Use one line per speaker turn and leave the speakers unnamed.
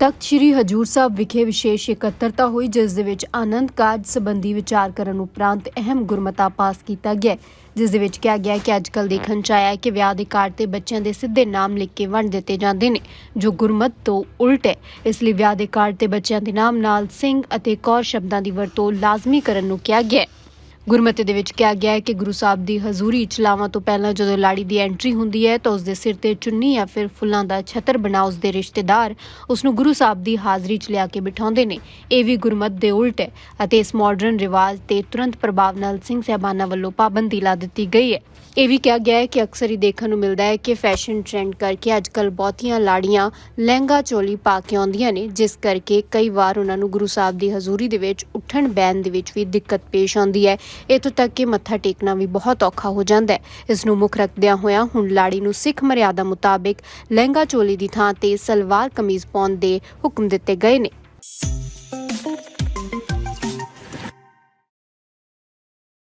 ਤਖਤ ਸ੍ਰੀ ਹਜੂਰ ਸਾਹਿਬ ਵਿਖੇ ਵਿਸ਼ੇਸ਼ ਇਕੱਤਰਤਾ ਹੋਈ, ਜਿਸ ਦੇ ਵਿੱਚ ਆਨੰਦ ਕਾਰਜ ਸੰਬੰਧੀ ਵਿਚਾਰ ਕਰਨ ਉਪਰੰਤ ਅਹਿਮ ਗੁਰਮਤਾ ਪਾਸ ਕੀਤਾ ਗਿਆ। ਜਿਸ ਦੇ ਵਿੱਚ ਕਿਹਾ ਗਿਆ ਹੈ ਕਿ ਅੱਜਕੱਲ ਦੇਖਣ ਚ ਆਇਆ ਕਿ ਵਿਆਹ ਦੇ ਕਾਰਡ ਤੇ ਬੱਚਿਆਂ ਦੇ ਸਿੱਧੇ ਨਾਮ ਲਿਖ ਕੇ ਵੰਡ ਦਿੱਤੇ ਜਾਂਦੇ ਨੇ, ਜੋ ਗੁਰਮਤ ਤੋਂ ਉਲਟ ਹੈ। ਇਸ ਲਈ ਵਿਆਹ ਦੇ ਕਾਰਡ ਤੇ ਬੱਚਿਆਂ ਦੇ ਨਾਮ ਨਾਲ ਸਿੰਘ ਅਤੇ ਕੌਰ ਸ਼ਬਦਾਂ ਦੀ ਵਰਤੋਂ ਲਾਜ਼ਮੀ ਕਰਨ ਨੂੰ ਕਿਹਾ ਗਿਆ ਗੁਰਮਤਿ ਦੇ ਵਿੱਚ ਕਿਹਾ ਗਿਆ ਹੈ ਕਿ ਗੁਰੂ ਸਾਹਿਬ ਦੀ ਹਜ਼ੂਰੀ ਚ ਲਾਵਾਂ ਤੋਂ ਪਹਿਲਾਂ ਜਦੋਂ ਲਾੜੀ ਦੀ ਐਂਟਰੀ ਹੁੰਦੀ ਹੈ ਤਾਂ ਉਸ ਦੇ ਸਿਰ ਤੇ ਚੁੰਨੀ ਜਾਂ ਫਿਰ ਫੁੱਲਾਂ ਦਾ ਛਤਰ ਬਣਾ ਉਸ ਦੇ ਰਿਸ਼ਤੇਦਾਰ ਉਸ ਨੂੰ ਗੁਰੂ ਸਾਹਿਬ ਦੀ ਹਾਜ਼ਰੀ ਚ ਲਿਆ ਕੇ ਬਿਠਾਉਂਦੇ ਨੇ। ਇਹ ਵੀ ਗੁਰਮਤਿ ਦੇ ਉਲਟ ਹੈ ਅਤੇ ਇਸ ਮਾਡਰਨ ਰਿਵਾਜ ਤੇ ਤੁਰੰਤ ਪ੍ਰਭਾਵ ਨਾਲ ਸਿੰਘ ਸਹਿਬਾਨਾਂ ਵੱਲੋਂ ਪਾਬੰਦੀ ਲਾ ਦਿੱਤੀ ਗਈ ਹੈ। ਇਹ ਵੀ ਕਿਹਾ ਗਿਆ ਹੈ ਕਿ ਅਕਸਰ ਹੀ ਦੇਖਣ ਨੂੰ ਮਿਲਦਾ ਹੈ ਕਿ ਫੈਸ਼ਨ ਟ੍ਰੈਂਡ ਕਰਕੇ ਅੱਜਕੱਲ ਬਹੁਤੀਆਂ ਲਾੜੀਆਂ ਲਹਿੰਗਾ ਚੋਲੀ ਪਾ ਕੇ ਆਉਂਦੀਆਂ ਨੇ, ਜਿਸ ਕਰਕੇ ਕਈ ਵਾਰ ਉਹਨਾਂ ਨੂੰ ਗੁਰੂ ਸਾਹਿਬ ਦੀ ਹਜ਼ੂਰੀ ਦੇ ਵਿੱਚ ਉੱਠਣ ਬੈਣ ਦੇ ਵਿੱਚ ਵੀ ਦਿੱਕਤ ਪੇਸ਼ ਆਉਂਦੀ ਹੈ। ਇੱਥੋਂ ਤੱਕ ਕਿ ਮੱਥਾ ਟੇਕਣਾ ਵੀ ਬਹੁਤ ਔਖਾ ਹੋ ਜਾਂਦਾ ਹੈ। ਇਸ ਨੂੰ ਮੁੱਖ ਰੱਖਦਿਆਂ ਹੋਇਆਂ ਹੁਣ ਲਾੜੀ ਨੂੰ ਸਿੱਖ ਮਰਿਆਦਾ ਮੁਤਾਬਿਕ ਲਹਿੰਗਾ ਚੋਲੀ ਦੀ ਥਾਂ ਤੇ ਸਲਵਾਰ ਕਮੀਜ਼ ਪਾਉਣ ਦੇ ਹੁਕਮ ਦਿੱਤੇ ਗਏ ਨੇ।